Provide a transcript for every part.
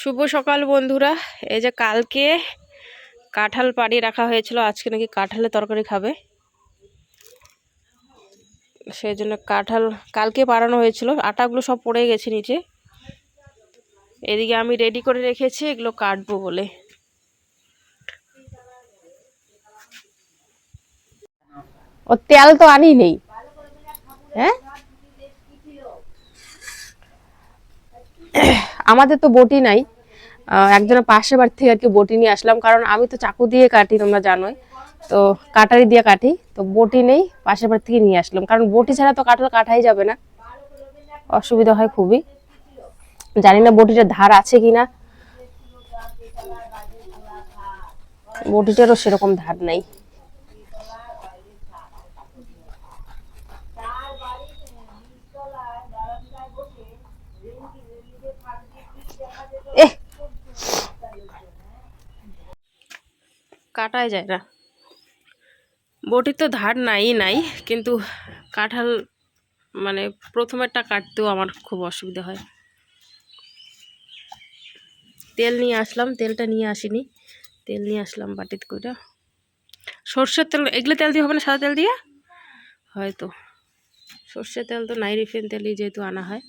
শুভ সকাল, বন্ধুরা। এই যে কালকে কাঁঠাল পাড়ি রাখা হয়েছিল, আজকে নাকি কাঁঠালের তরকারি খাবে। সেই জন্য কাঁঠাল কালকে পাড়ানো হয়েছিল, আটাগুলো সব পড়ে গেছে নিচে। এদিকে আমি রেডি করে রেখেছি, এগুলো কাটবো বলে। ও তেল তো আনি নেই। হ্যাঁ? আমাদের তো বটি নাই। একজনের পাশের বাড়ি থেকে আর কি বটি নিয়ে আসলাম, কারণ আমি তো চাকু দিয়ে কাটি, তোমরা জানোই। তো কাটারি দিয়ে কাটি, তো বটি নেই, পাশের বাড়ি থেকে নিয়ে আসলাম। কারণ বটি ছাড়া তো কাঁঠাল কাটাই যাবে না। অসুবিধা হয় খুবই। জানি না বটিটার ধার আছে কি না বটিটারও সেরকম ধার নাই। কাটাই যায় না। বটির তো ধার নাই নাই, কিন্তু কাঁঠাল মানে প্রথমেরটা কাটতেও আমার খুব অসুবিধা হয়। তেল নিয়ে আসলাম, তেলটা নিয়ে আসিনি। তেল নিয়ে আসলাম বাটিতে করে সর্ষের তেল, এগুলো তেল দিয়ে হবে না সাদা তেল দিয়ে? হয়তো। সর্ষের তেল তো নাই, রিফাইন তেলই যেহেতু আনা হয়।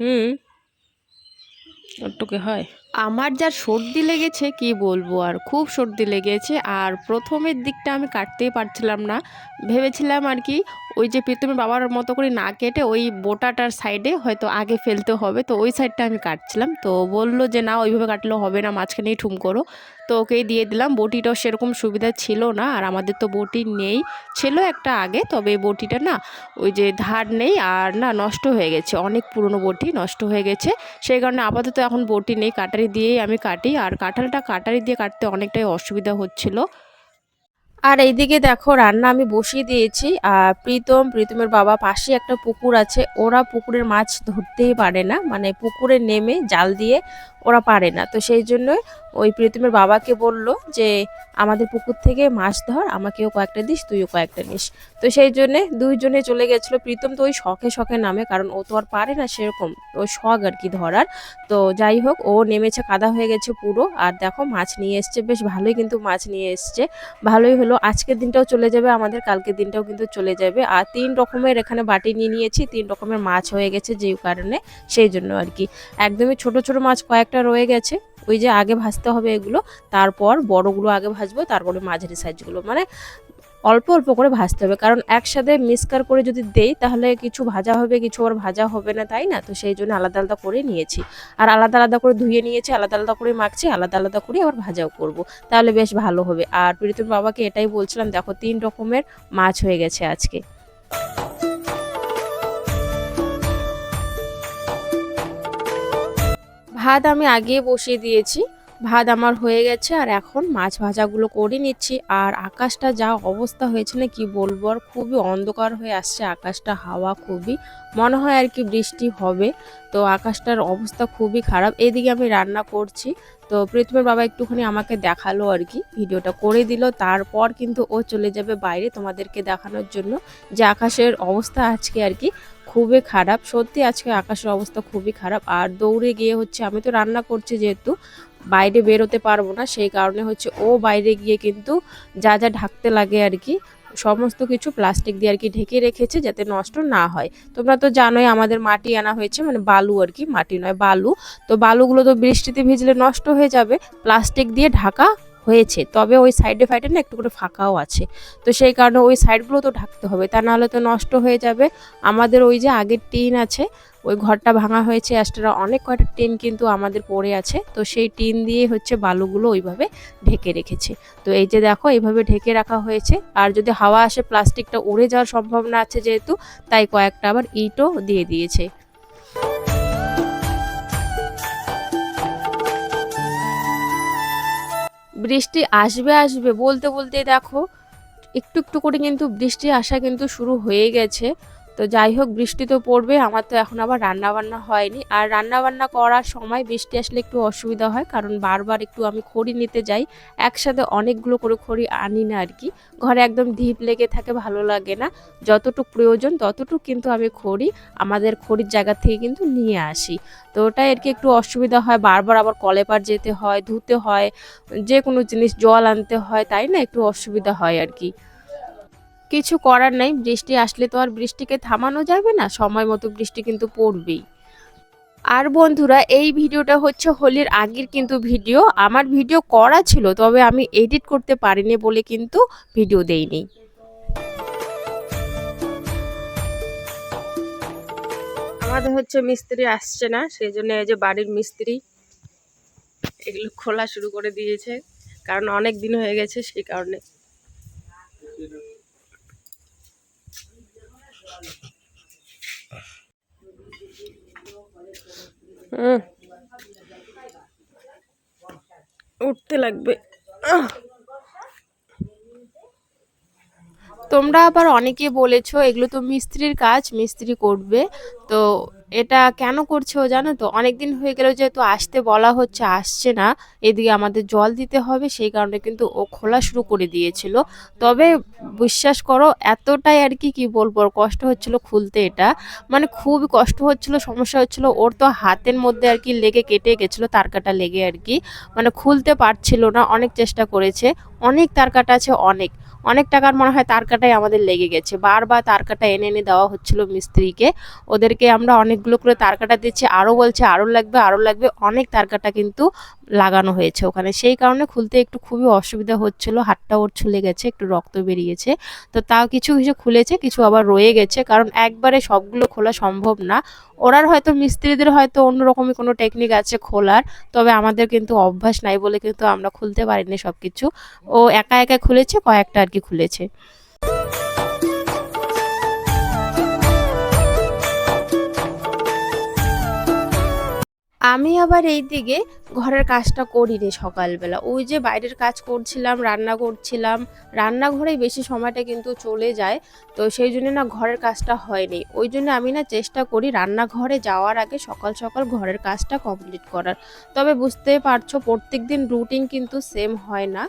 হুম। ওটুকে হয়। আমার যা সর্দি লেগেছে কি বলব আর খুব সর্দি লেগেছে। আর প্রথমের দিকটা আমি কাটতেই পারছিলাম না। ভেবেছিলাম আর কি ওই যে প্রীতমের বাবার মতো করে না কেটে ওই বোটাটার সাইডে হয়তো আগে ফেলতে হবে। তো ওই সাইডটা আমি কাটছিলাম। তো বলল যে, না, ওইভাবে কাটলেও হবে না, মাঝখানেই ঠুম করো। তো ওকেই দিয়ে দিলাম। বটিটাও সেরকম সুবিধা ছিল না, আর আমাদের তো বটি নেই। ছিল একটা আগে, তবে বটিটা না, ওই যে ধার নেই আর না, নষ্ট হয়ে গেছে। অনেক পুরনো বটি, নষ্ট হয়ে গেছে। সেই কারণে আপাতত এখন বটি নেই। কাটারি দিয়েই আমি কাটি। আর কাঁঠালটা কাটারি দিয়ে কাটতে অনেকটাই অসুবিধা হচ্ছিল। আর এইদিকে দেখো, রান্না আমি বসিয়ে দিয়েছি। আর প্রীতম, প্রীতমের বাবা পাশে একটা পুকুর আছে। ওরা পুকুরের মাছ ধরতেই পারে না। মানে পুকুরে নেমে জাল দিয়ে ওরা পারে না। তো সেই জন্য ওই প্রীতমের বাবাকে বলল যে, আমাদের পুকুর থেকে মাছ ধর, আমাকেও কয়েকটা দিস, তুইও কয়েকটা নিস। তো সেই জন্যে দুইজনে চলে গেছিল। প্রীতম তো ওই শখে শখে নামে, কারণ ও তো আর পারে না সেরকম ও শখ আর কি ধরার। তো যাই হোক, ও নেমেছে, কাদা হয়ে গেছে পুরো। আর দেখো, মাছ নিয়ে এসছে, বেশ ভালোই কিন্তু মাছ নিয়ে এসছে। ভালোই হলো, আজকের দিনটাও চলে যাবে, আমাদের কালকের দিনটাও কিন্তু চলে যাবে। আর তিন রকমের এখানে বাটি নিয়ে নিয়েছি, তিন রকমের মাছ হয়ে গেছে, যেই কারণে, সেই জন্য আর কি। একদমই ছোট ছোট মাছ কয়েকটা রয়ে গেছে। ওই যে আগে ভাজতে হবে এগুলো, তারপর বড়গুলো আগে ভাজবো, তারপরে মাঝারি সাইজগুলো। মানে অল্প অল্প করে ভাজতে হবে, কারণ একসাথে মিক্সকার করে যদি দেই, তাহলে কিছু ভাজা হবে, কিছু আর ভাজা হবে না, তাই না? তো সেই জন্য আলাদা আলাদা করে নিয়েছি। আর আলাদা আলাদা করে ধুয়ে নিয়েছি, আলাদা আলাদা করে মাখছি, আলাদা আলাদা করে আবার ভাজাও করব। তাহলে বেশ ভালো হবে। আর প্রীতম বাবাকে এটাই বলছিলাম, দেখো তিন রকমের মাছ হয়ে গেছে আজকে। ভাত আমি আগে বসিয়ে দিয়েছি। ভাত আমার হয়ে গেছে আর এখন মাছ ভাজাগুলো করে নিচ্ছি। আর আকাশটা যা অবস্থা হয়েছে না কি বলব, আর খুবই অন্ধকার হয়ে আসছে। আকাশটা হাওয়া খুবই, মনে হয় আর কি বৃষ্টি হবে। তো আকাশটার অবস্থা খুবই খারাপ। এদিকে আমি রান্না করছি। তো প্রীতমের বাবা একটুখানি আমাকে দেখাল আর কি, ভিডিওটা করে দিল। তারপর কিন্তু ও চলে যাবে বাইরে তোমাদেরকে দেখানোর জন্য। যে আকাশের অবস্থা আজকে আর কি খুবই খারাপ। সত্যি আজকে আকাশের অবস্থা খুবই খারাপ। আর দৌড়ে গিয়ে হচ্ছে আমি তো রান্না করছি যেহেতু, বাইরে বেরোতে পারব না, সেই কারণে হচ্ছে ও বাইরে গিয়ে কিন্তু যা যা ঢাকতে লাগে আর কি, সমস্ত কিছু প্লাস্টিক দিয়ে আর কি ঢেকে রেখেছে যাতে নষ্ট না হয়। তোমরা তো জানোই আমাদের মাটি আনা হয়েছে মানে বালু আর কি, মাটি নয়, বালু। তো বালুগুলো তো বৃষ্টিতে ভিজলে নষ্ট হয়ে যাবে। প্লাস্টিক দিয়ে ঢাকা হয়েছে। তবে ওই সাইডে ফাইডে না একটু করে ফাঁকাও আছে। তো সেই কারণে ওই সাইডগুলো তো ঢাকতে হবে। তা নাহলে তো নষ্ট হয়ে যাবে। আমাদের ওই যে আগের টিন আছে, ওই ঘরটা ভাঙা হয়েছে। অ্যাস্টারা অনেক কয়টা টিন কিন্তু আমাদের পড়ে আছে। তো সেই টিন দিয়ে হচ্ছে বালুগুলো ওইভাবে ঢেকে রেখেছে। তো এই যে দেখো, এইভাবে ঢেকে রাখা হয়েছে। আর যদি হাওয়া আসে প্লাস্টিকটা উড়ে যাওয়ার সম্ভাবনা আছে যেহেতু, তাই কয়েকটা আবার ইটও দিয়ে দিয়েছে। বৃষ্টি আসবে আসবে বলতে বলতে দেখো, একটু একটু করে কিন্তু বৃষ্টি আসা কিন্তু শুরু হয়ে গেছে। তো যাই হোক, বৃষ্টি তো পড়বে, আমার তো এখন আবার রান্না বান্না হয়নি। আর রান্না বান্না করার সময় বৃষ্টি আসলে একটু অসুবিধা হয়, কারণ বারবার একটু আমি খড়ি নিতে যাই। একসাথে অনেকগুলো করে খড়ি আনি না আর কি। ঘরে একদম ঢিপ লেগে থাকে, ভালো লাগে না। যতটুকু প্রয়োজন, ততটুকু কিন্তু আমি খড়ি, আমাদের খড়ির জায়গা থেকে কিন্তু নিয়ে আসি। তো ওটাই আর কি একটু অসুবিধা হয়, বারবার আবার কলেপার যেতে হয়, ধুতে হয়, যে কোনো জিনিস জল আনতে হয়, তাই না? একটু অসুবিধা হয় আর কি। কিছু করার নাই, বৃষ্টি আসলে তো আর বৃষ্টিকে থামানো যাবে না, সময় মতো বৃষ্টি কিন্তু পড়বেই। আর বন্ধুরা, এই ভিডিওটা হচ্ছে হোলির আগের কিন্তু ভিডিও, আমার ভিডিও করা ছিল, তবে আমি এডিট করতে পারিনি বলে কিন্তু ভিডিও দেইনি। আমাদের হচ্ছে মিস্ত্রি আসছে না সেই জন্য এই যে বাড়ির মিস্ত্রি, এগুলো খোলা শুরু করে দিয়েছে, কারণ অনেক দিন হয়ে গেছে, সেই কারণে। উঠতে লাগবে। তোমরা আবার অনেকে বলেছ এগুলো তো মিস্ত্রির কাজ মিস্ত্রি করবে। তো এটা কেন করছ জানো তো? অনেকদিন হয়ে গেল যেহেতু আসতে বলা হচ্ছে, আসছে না। এদিকে আমাদের জল দিতে হবে, সেই কারণে কিন্তু ও খোলা শুরু করে দিয়েছিল। তবে বিশ্বাস করো, এতটাই আর কি কি বলব কষ্ট হচ্ছিল খুলতে এটা। মানে খুবই কষ্ট হচ্ছিল, সমস্যা হচ্ছিল। ওর তো হাতের মধ্যে আর কি লেগে কেটে গেছিল তার কাটা লেগে আর কি। মানে খুলতে পারছিল না, অনেক চেষ্টা করেছে। অনেক তার কাটা আছে, অনেক। অনেক টাকার মনে হয় তার কাটাই আমাদের লেগে গেছে। বারবার তার কাটা এনে এনে দেওয়া হচ্ছিল মিস্ত্রিকে। ওদেরকে আমরা অনেকগুলো করে তার কাটা দিচ্ছি, আরও বলছে, আরও লাগবে আরও লাগবে, অনেক তার কাটা কিন্তু লাগানো হয়েছে ওখানে। সেই কারণে খুলতে একটু খুবই অসুবিধা হচ্ছিল, হাতটা ওর ছুলে গেছে, একটু রক্ত বেরিয়েছে। তো তাও কিছু কিছু খুলেছে, কিছু আবার রয়ে গেছে, কারণ একবারে সবগুলো খোলা সম্ভব না। ওরার হয়তো মিস্ত্রিদের হয়তো অন্যরকমই কোনো টেকনিক আছে খোলার, তবে আমাদের কিন্তু অভ্যাস নাই বলে কিন্তু আমরা খুলতে পারিনি সব কিছু ও একা একা খুলেছে, কয়েকটা আর কি খুলেছে। আমি আবার এই দিকে ঘরের কাজটা করি রে সকালবেলা। ওই যে বাইরের কাজ করছিলাম, রান্না করছিলাম, রান্নাঘরেই বেশি সময়টা কিন্তু চলে যায়, তো সেই জন্য না ঘরের কাজটা হয়নি। ওই জন্য আমি না চেষ্টা করি রান্নাঘরে যাওয়ার আগে সকাল সকাল ঘরের কাজটা কমপ্লিট করার। তবে বুঝতে পারছ প্রত্যেক দিন রুটিন কিন্তু সেম হয় না।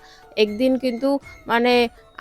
একদিন কিন্তু মানে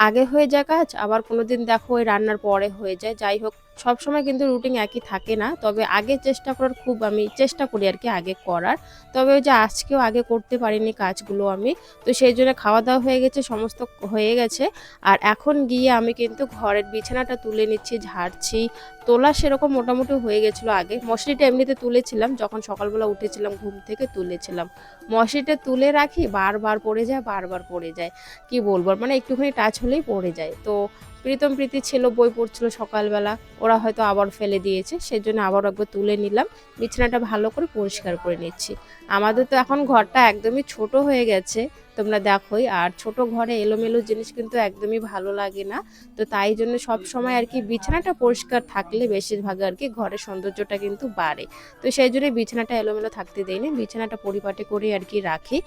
আগে হয়ে যায় কাজ, আবার কোনো দিন দেখো ওই রান্নার পরে হয়ে যায়। যাই হোক সব সময় কিন্তু রুটিন একই থাকে না, তবে আগে চেষ্টা করার খুব আমি চেষ্টা করি আর কি আগে করার। তবে ওই যে আজকেও আগে করতে পারিনি কাজগুলো আমি। তো সেই জন্য খাওয়া দাওয়া হয়ে গেছে, সমস্ত হয়ে গেছে। আর এখন গিয়ে আমি কিন্তু ঘরের বিছানাটা তুলে নিচ্ছি, ঝাড়ছি তোলা সেরকম মোটামুটি হয়ে গেছিল আগে। মশারিটা এমনিতে তুলেছিলাম, যখন সকালবেলা উঠেছিলাম, ঘুম থেকে তুলেছিলাম। মশারিটা তুলে রাখি, বারবার পড়ে যায়, বারবার পড়ে যায়। কি বলব মানে একটুখানি টাচ হলেই পড়ে যায়। তো প্রীতম প্রীতি ছিল, বই পড়ছিল সকালবেলা, ওরা হয়তো আবার ফেলে দিয়েছে, সেজন্য আবার একবার তুলে নিলাম। বিছানাটা ভালো করে পরিষ্কার করে নিচ্ছি। আমাদের তো এখন ঘরটা একদমই ছোট হয়ে গেছে, তোমরা দেখোই। আর ছোট ঘরে এলোমেলো জিনিস কিন্তু একদমই ভালো লাগে না। তো তাই জন্য সব সময় আর কি বিছানাটা পরিষ্কার থাকলে বেশিরভাগ আর কি ঘরের সৌন্দর্যটা কিন্তু বাড়ে। তো সেই জন্য বিছানাটা এলোমেলো থাকতে দেই না বিছানাটা পরিপাটি করে আর কি রাখি।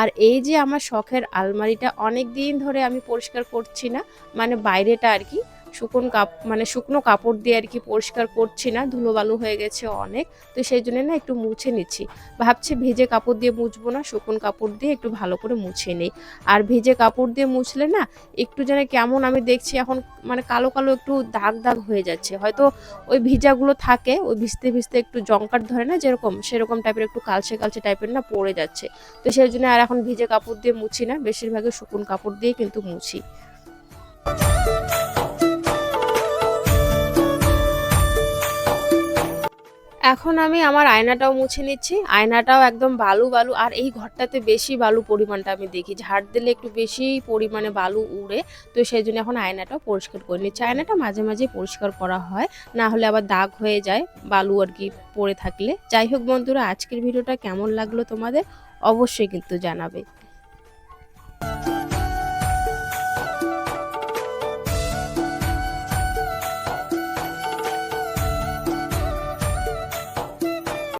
আর এই যে আমার শখের আলমারিটা অনেক দিন ধরে আমি পরিষ্কার করছি না মানে বাইরেটা আর কি শুকনো কাপ মানে শুকনো কাপড় দিয়ে আর কি পরিষ্কার করছি না ধুলো বালু হয়ে গেছে অনেক। তো সেই জন্য না একটু মুছে নিচ্ছি। ভাবছি ভিজে কাপড় দিয়ে মুছবো না, শুকন কাপড় দিয়ে একটু ভালো করে মুছে নিই। আর ভিজে কাপড় দিয়ে মুছলে না একটু যেন কেমন আমি দেখছি এখন মানে কালো কালো একটু দাগ দাগ হয়ে যাচ্ছে। হয়তো ওই ভিজাগুলো থাকে, ওই ভিজতে ভিজতে একটু জঙ্কার ধরে না যেরকম, সেরকম টাইপের একটু কালচে কালচে টাইপের না পড়ে যাচ্ছে। তো সেই জন্য আর এখন ভিজে কাপড় দিয়ে মুছি না, বেশিরভাগই শুকনো কাপড় দিয়ে কিন্তু মুছি। এখন আমি আমার আয়নাটাও মুছে নিচ্ছি। আয়নাটাও একদম বালু বালু, আর এই ঘরটাতে বেশি বালু পরিমাণটা আমি দেখি। ঝাড় দিলে একটু বেশি পরিমাণে বালু উড়ে, তো সেই জন্য এখন আয়নাটাও পরিষ্কার করে নিচ্ছি। আয়নাটা মাঝে মাঝে পরিষ্কার করা হয়, না হলে আবার দাগ হয়ে যায় বালু আর কি পড়ে থাকলে। যাই হোক বন্ধুরা, আজকের ভিডিওটা কেমন লাগল তোমাদের অবশ্যই কিন্তু জানাবে।